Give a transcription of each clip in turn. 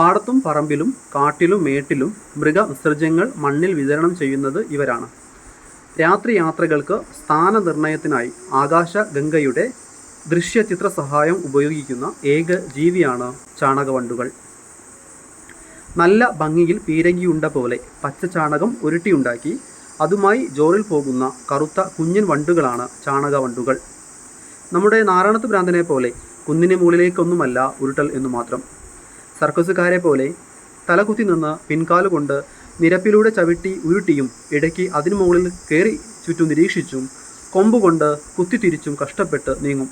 പാടത്തും പറമ്പിലും കാട്ടിലും മേട്ടിലും മൃഗവിസർജ്യങ്ങൾ മണ്ണിൽ വിതരണം ചെയ്യുന്നത് ഇവരാണ്. രാത്രി യാത്രകൾക്ക് സ്ഥാനനിർണയത്തിനായി ആകാശഗംഗയുടെ ദൃശ്യചിത്ര സഹായം ഉപയോഗിക്കുന്ന ഏക ജീവിയാണ് ചാണകവണ്ടുകൾ. നല്ല ഭംഗിയിൽ പീരങ്കിയുണ്ട പോലെ പച്ച ചാണകം ഉരുട്ടിയുണ്ടാക്കി അതുമായി ജോറിൽ പോകുന്ന കറുത്ത കുഞ്ഞൻ വണ്ടുകളാണ് ചാണകവണ്ടുകൾ. നമ്മുടെ നാരായണത്ത് ഭ്രാന്തനെ പോലെ കുന്നിന് മുകളിലേക്കൊന്നുമല്ല ഉരുട്ടൽ എന്നു മാത്രം സർക്കസുകാരെ പോലെ തലകുത്തി നിന്ന് പിൻകാലുകൊണ്ട് നിരപ്പിലൂടെ ചവിട്ടി ഉരുട്ടിയും ഇടയ്ക്ക് അതിനു മുകളിൽ കയറി ചുറ്റും നിരീക്ഷിച്ചും കൊമ്പുകൊണ്ട് കുത്തിത്തിരിച്ചും കഷ്ടപ്പെട്ട് നീങ്ങും.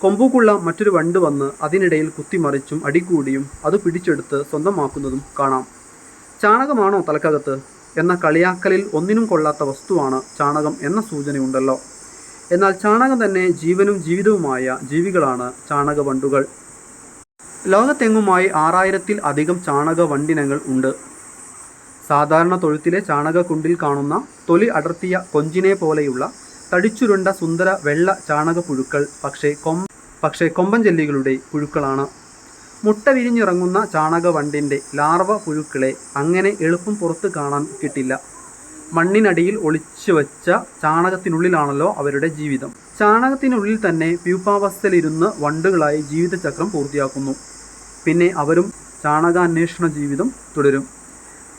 കൊമ്പുക്കുള്ള മറ്റൊരു വണ്ട് വന്ന് അതിനിടയിൽ കുത്തിമറിച്ചും അടികൂടിയും അത് പിടിച്ചെടുത്ത് സ്വന്തമാക്കുന്നതും കാണാം. ചാണകമാണോ തലക്കകത്ത്? എന്ന കളിയാക്കലിൽ ഒന്നിനും കൊള്ളാത്ത വസ്തുവാണ് ചാണകം എന്ന സൂചനയുണ്ടല്ലോ. എന്നാൽ ചാണകം തന്നെ ജീവനും ജീവിതവുമായ ജീവികളാണ് ചാണകവണ്ടുകൾ. ലോകത്തെങ്ങുമായി ആറായിരത്തിൽ അധികം ചാണക വണ്ടിനങ്ങൾ ഉണ്ട്. സാധാരണ തൊഴുത്തിലെ ചാണകക്കുണ്ടിൽ കാണുന്ന തൊലി അടർത്തിയ കൊഞ്ചിനെ പോലെയുള്ള തടിച്ചുരുണ്ട സുന്ദര വെള്ള ചാണക പുഴുക്കൾ പക്ഷേ കൊം പക്ഷേ കൊമ്പഞ്ചെല്ലികളുടെ പുഴുക്കളാണ്. മുട്ട വിരിഞ്ഞിറങ്ങുന്ന ചാണക വണ്ടിന്റെ ലാർവ പുഴുക്കളെ അങ്ങനെ എളുപ്പം പുറത്ത് കാണാൻ കിട്ടില്ല. മണ്ണിനടിയിൽ ഒളിച്ചു വച്ച ചാണകത്തിനുള്ളിലാണല്ലോ അവരുടെ ജീവിതം. ചാണകത്തിനുള്ളിൽ തന്നെ പ്യൂപ്പാവസ്ഥയിലിരുന്ന് വണ്ടുകളായി ജീവിതചക്രം പൂർത്തിയാക്കുന്നു. പിന്നെ അവരും ചാണകാന്വേഷണ ജീവിതം തുടരും.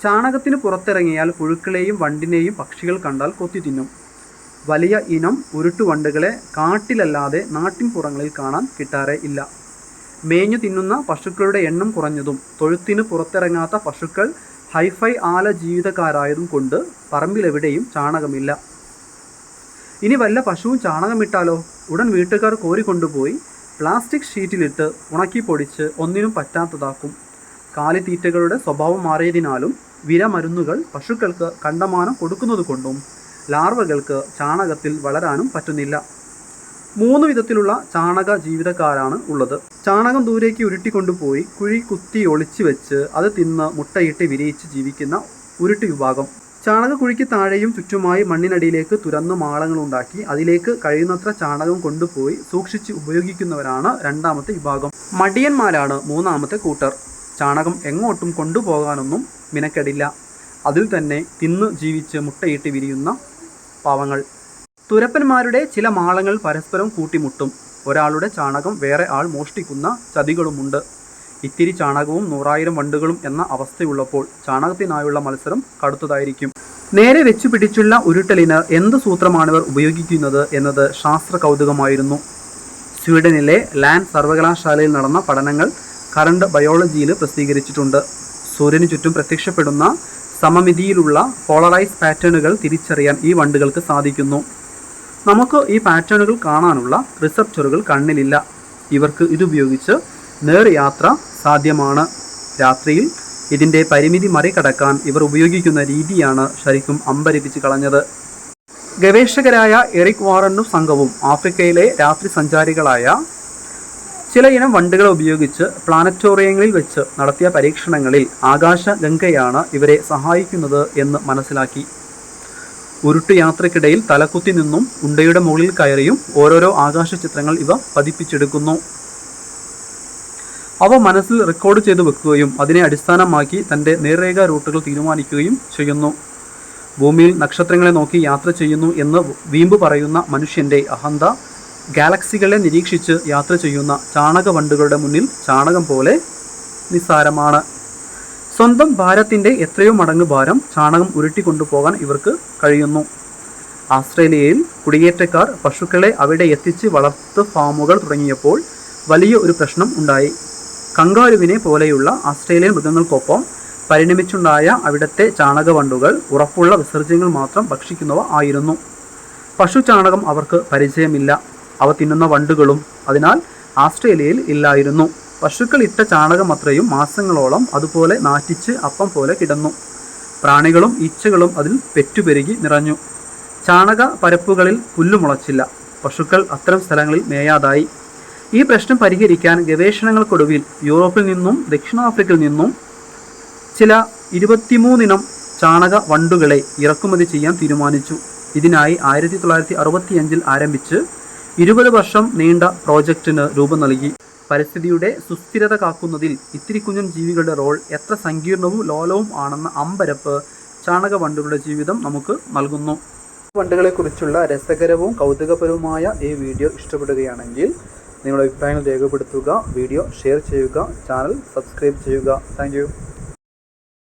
ചാണകത്തിന് പുറത്തിറങ്ങിയാൽ പുഴുക്കളെയും വണ്ടിനെയും പക്ഷികൾ കണ്ടാൽ കൊത്തി തിന്നും. വലിയ ഇനം ഉരുട്ടുവണ്ടുകളെ കാട്ടിലല്ലാതെ നാട്ടിൻപുറങ്ങളിൽ കാണാൻ കിട്ടാറേ ഇല്ല. മേഞ്ഞു തിന്നുന്ന പശുക്കളുടെ എണ്ണം കുറഞ്ഞതും തൊഴുത്തിന് പുറത്തിറങ്ങാത്ത പശുക്കൾ ഹൈഫൈ ആല ജീവിതക്കാരായതും കൊണ്ട് പറമ്പിലെവിടെയും ചാണകമില്ല. ഇനി വല്ല പശുവും ചാണകമിട്ടാലോ? ഉടൻ വീട്ടുകാർ കോരിക്കൊണ്ടുപോയി പ്ലാസ്റ്റിക് ഷീറ്റിലിട്ട് ഉണക്കി പൊടിച്ച് ഒന്നിനും പറ്റാത്തതാക്കും. കാലിത്തീറ്റകളുടെ സ്വഭാവം മാറിയതിനാലും വിരമരുന്നുകൾ പശുക്കൾക്ക് കണ്ടമാനം കൊടുക്കുന്നതുകൊണ്ടും ലാർവകൾക്ക് ചാണകത്തിൽ വളരാനും പറ്റുന്നില്ല. മൂന്ന് വിധത്തിലുള്ള ചാണക ജീവിതക്കാരാണ് ഉള്ളത്. ചാണകം ദൂരേക്ക് ഉരുട്ടിക്കൊണ്ടുപോയി കുഴി കുത്തി ഒളിച്ചു വെച്ച് അത് തിന്ന് മുട്ടയിട്ട് വിരിയിച്ച് ജീവിക്കുന്ന ഉരുട്ട് വിഭാഗം. ചാണകക്കുഴിക്ക് താഴെയും ചുറ്റുമായി മണ്ണിനടിയിലേക്ക് തുരന്ന് മാളങ്ങളുണ്ടാക്കി അതിലേക്ക് കഴിയുന്നത്ര ചാണകം കൊണ്ടുപോയി സൂക്ഷിച്ച് ഉപയോഗിക്കുന്നവരാണ് രണ്ടാമത്തെ വിഭാഗം. മടിയന്മാരാണ് മൂന്നാമത്തെ കൂട്ടർ. ചാണകം എങ്ങോട്ടും കൊണ്ടുപോകാനൊന്നും മിനക്കെടില്ല. അതിൽ തന്നെ തിന്ന് ജീവിച്ച് മുട്ടയിട്ട് വിരിയുന്ന പാവങ്ങൾ. തുരപ്പന്മാരുടെ ചില മാളങ്ങൾ പരസ്പരം കൂട്ടിമുട്ടും. ഒരാളുടെ ചാണകം വേറെ ആൾ മോഷ്ടിക്കുന്ന ചതികളുമുണ്ട്. ഇത്തിരി ചാണകവും നൂറായിരം വണ്ടുകളും എന്ന അവസ്ഥയുള്ളപ്പോൾ ചാണകത്തിനായുള്ള മത്സരം കടുത്തതായിരിക്കും. നേരെ വെച്ചു പിടിച്ചുള്ള ഉരുട്ടലിന് എന്ത് സൂത്രമാണിവർ ഉപയോഗിക്കുന്നത് എന്നത് ശാസ്ത്ര കൗതുകമായിരുന്നു സ്വീഡനിലെ ലാൻഡ് സർവകലാശാലയിൽ നടന്ന പഠനങ്ങൾ കറണ്ട് ബയോളജിയിൽ പ്രസിദ്ധീകരിച്ചിട്ടുണ്ട്. സൂര്യന് ചുറ്റും പ്രത്യക്ഷപ്പെടുന്ന സമമിതിയിലുള്ള പോളറൈസ് പാറ്റേണുകൾ തിരിച്ചറിയാൻ ഈ വണ്ടുകൾക്ക് സാധിക്കുന്നു. നമുക്ക് ഈ പാറ്റേണുകൾ കാണാനുള്ള റിസപ്റ്ററുകൾ കണ്ണിലില്ല. ഇവർക്ക് ഇതുപയോഗിച്ച് നേർയാത്ര സാധ്യമാണ് രാത്രിയിൽ ഇതിന്റെ പരിമിതി മറികടക്കാൻ ഇവർ ഉപയോഗിക്കുന്ന രീതിയാണ് ശരിക്കും അമ്പരിപ്പിച്ച് കളഞ്ഞത്. ഗവേഷകരായ എറിക് വാറനും സംഘവും ആഫ്രിക്കയിലെ രാത്രി സഞ്ചാരികളായ ചില ഇനം വണ്ടുകളെ ഉപയോഗിച്ച് പ്ലാനറ്റോറിയങ്ങളിൽ വെച്ച് നടത്തിയ പരീക്ഷണങ്ങളിൽ ആകാശഗംഗയാണ് ഇവരെ സഹായിക്കുന്നത് എന്ന് മനസ്സിലാക്കി. ഉരുട്ടു യാത്രക്കിടയിൽ തലക്കുത്തി നിന്നും ഉണ്ടയുടെ മുകളിൽ കയറിയും ഓരോരോ ആകാശ ചിത്രങ്ങൾ ഇവ പതിപ്പിച്ചെടുക്കുന്നു. അവ മനസ്സിൽ റെക്കോർഡ് ചെയ്തു വെക്കുകയും അതിനെ അടിസ്ഥാനമാക്കി തന്റെ നേർരേഖ റൂട്ടുകൾ തീരുമാനിക്കുകയും ചെയ്യുന്നു. ഭൂമിയിൽ നക്ഷത്രങ്ങളെ നോക്കി യാത്ര ചെയ്യുന്നു എന്ന് വീമ്പ് പറയുന്ന മനുഷ്യന്റെ അഹന്ത ഗാലക്സികളെ നിരീക്ഷിച്ച് യാത്ര ചെയ്യുന്ന ചാണക വണ്ടുകളുടെ മുന്നിൽ ചാണകം പോലെ നിസ്സാരമാണ്. സ്വന്തം ഭാരത്തിന്റെ എത്രയോ മടങ്ങ് ഭാരം ചാണകം ഉരുട്ടിക്കൊണ്ടുപോകാൻ ഇവർക്ക് കഴിയുന്നു. ആസ്ട്രേലിയയിൽ കുടിയേറ്റക്കാർ പശുക്കളെ അവിടെ എത്തിച്ച് വളർത്ത് ഫാമുകൾ തുടങ്ങിയപ്പോൾ വലിയ ഒരു പ്രശ്നം ഉണ്ടായി. കങ്കാരുവിനെ പോലെയുള്ള ആസ്ട്രേലിയൻ മൃഗങ്ങൾക്കൊപ്പം പരിണമിച്ചുണ്ടായ അവിടുത്തെ ചാണകവണ്ടുകൾ ഉറപ്പുള്ള വിസർജ്യങ്ങൾ മാത്രം ഭക്ഷിക്കുന്നവ ആയിരുന്നു. പശു ചാണകം അവർക്ക് പരിചയമില്ല. അവ തിന്നുന്ന വണ്ടുകളും അതിനാൽ ആസ്ട്രേലിയയിൽ ഇല്ലായിരുന്നു. പശുക്കൾ ഇട്ട ചാണകം അത്രയും മാസങ്ങളോളം അതുപോലെ നാറ്റിച്ച് അപ്പം പോലെ കിടന്നു. പ്രാണികളും ഈച്ചകളും അതിൽ പെറ്റുപെരുകി നിറഞ്ഞു. ചാണക പരപ്പുകളിൽ പുല്ലുമുളച്ചില്ല പശുക്കൾ അത്തരം സ്ഥലങ്ങളിൽ മേയാതായി. ഈ പ്രശ്നം പരിഹരിക്കാൻ ഗവേഷണങ്ങൾക്കൊടുവിൽ യൂറോപ്പിൽ നിന്നും ദക്ഷിണാഫ്രിക്കയിൽ നിന്നും ചില ഇരുപത്തിമൂന്നിനം ചാണക വണ്ടുകളെ ഇറക്കുമതി ചെയ്യാൻ തീരുമാനിച്ചു. ഇതിനായി ആയിരത്തി തൊള്ളായിരത്തി അറുപത്തിയഞ്ചിൽ ആരംഭിച്ച് ഇരുപത് വർഷം നീണ്ട പ്രോജക്റ്റിന് രൂപം നൽകി. പരിസ്ഥിതിയുടെ സുസ്ഥിരത കാക്കുന്നതിൽ ഇത്തിരി കുഞ്ഞൻ ജീവികളുടെ റോൾ എത്ര സങ്കീർണവും ലോലവും ആണെന്ന അമ്പരപ്പ് ചാണക വണ്ടുകളുടെ ജീവിതം നമുക്ക് നൽകുന്നു. വണ്ടുകളെക്കുറിച്ചുള്ള രസകരവും കൗതുകപരവുമായ ഈ വീഡിയോ ഇഷ്ടപ്പെടുകയാണെങ്കിൽ നിങ്ങളുടെ അഭിപ്രായങ്ങൾ രേഖപ്പെടുത്തുക വീഡിയോ ഷെയർ ചെയ്യുക ചാനൽ സബ്സ്ക്രൈബ് ചെയ്യുക. താങ്ക്